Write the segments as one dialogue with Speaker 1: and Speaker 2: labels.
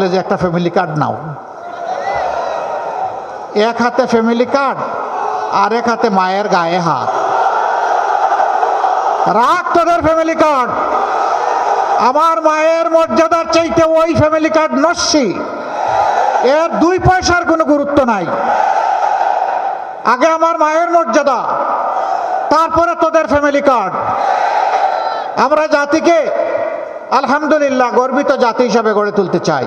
Speaker 1: বলে যে একটা ফ্যামিলি কার্ড নাও। এক হাতে ফ্যামিলি কার্ড আর এক হাতে মায়ের গায়ে হাত। রাখ তোদের ফ্যামিলি কার্ড আমার মায়ের মর্যাদার চাইতে ওই ফ্যামিলি কার্ড নস্যি। এর দুই পয়সার কোনো গুরুত্ব নাই। আগে আমার মায়ের মর্যাদা, তারপরে তোদের ফ্যামিলি কার্ড আমরা জাতিকে আলহামদুলিল্লাহ, গর্বিত জাতি হিসাবে গড়ে তুলতে চাই।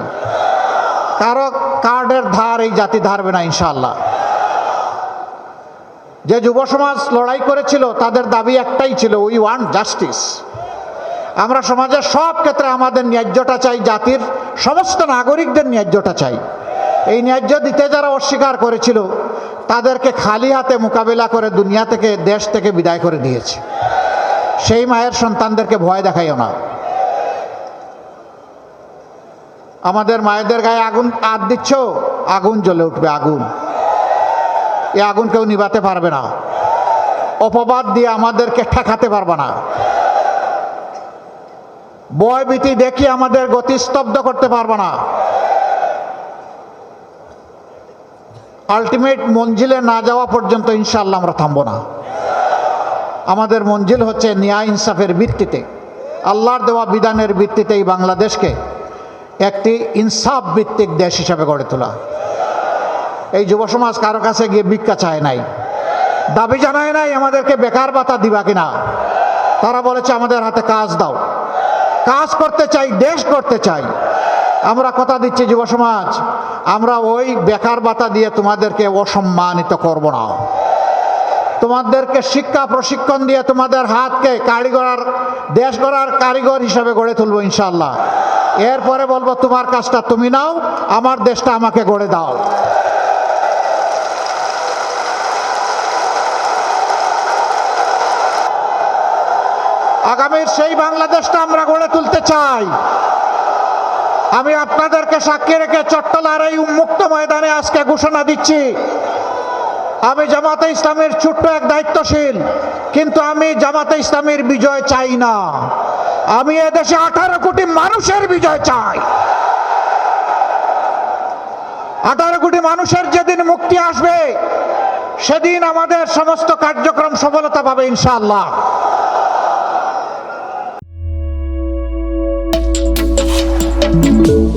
Speaker 1: কারও কার্ডের ধার এই জাতি ধারবে না ইনশাল্লাহ যে যুব সমাজ লড়াই করেছিল, তাদের দাবি একটাই ছিল উই ওয়ান্ট জাস্টিস আমরা সমাজের সব ক্ষেত্রে আমাদের ন্যায্যটা চাই, জাতির সমস্ত নাগরিকদের ন্যায্যটা চাই। এই ন্যায্য দিতে যারা অস্বীকার করেছিল, তাদেরকে খালি হাতে মোকাবিলা করে দুনিয়া থেকে, দেশ থেকে বিদায় করে দিয়েছে। সেই মায়ের সন্তানদেরকে ভয় দেখাইও না। আমাদের মায়েদের গায়ে আগুন আদ দিচ্ছ, আগুন জ্বলে উঠবে, আগুন। এ আগুন কেউ নিভাতে পারবে না। অপবাদ দিয়ে আমাদেরকে ঠেকাতে পারবে না। বয় ভীতি দেখি আমাদের গতি স্তব্ধ করতে পারবে না। আলটিমেট মঞ্জিলে না যাওয়া পর্যন্ত ইনশাল্লাহ আমরা থামবো না। আমাদের মঞ্জিল হচ্ছে ন্যায় ইনসাফের ভিত্তিতে। আল্লাহর দেওয়া বিধানের ভিত্তিতে এই বাংলাদেশকে একটি ইনসাফ ভিত্তিক দেশ হিসাবে গড়ে তোলা। এই যুব সমাজ কারও কাছে গিয়ে ভিক্ষা চায় নাই। দাবি জানায় নাই আমাদেরকে বেকার ভাতা দিবা কিনা। তারা বলেছে, আমাদের হাতে কাজ দাও। কাজ করতে চাই, দেশ করতে চাই। আমরা কথা দিচ্ছি, যুব সমাজ, আমরা ওই বেকার ভাতা দিয়ে তোমাদেরকে অসম্মানিত করব না। তোমাদেরকে শিক্ষা প্রশিক্ষণ দিয়ে তোমাদের হাতকে কারিগর দেশ গড়ার কারিগর হিসাবে গড়ে তুলবো ইনশাল্লাহ এরপরে বলব, তোমার কাজটা তুমি নাও, আমার দেশটা আমাকে গড়ে দাও। আগামীর সেই বাংলাদেশটা আমরা গড়ে তুলতে চাই। আমি আপনাদেরকে সাক্ষী রেখে চট্টলার এই উন্মুক্ত ময়দানে আজকে ঘোষণা দিচ্ছি। আমি জামাতে ইসলামের ছোট্ট এক দায়িত্বশীল, কিন্তু আমি জামাতে ইসলামের বিজয় চাই না। আমি এদেশে আঠারো কোটি মানুষের বিজয় চাই। আঠারো কোটি মানুষের যেদিন মুক্তি আসবে, সেদিন আমাদের সমস্ত কার্যক্রম সফলতা পাবে, ইনশাআল্লাহ। thank you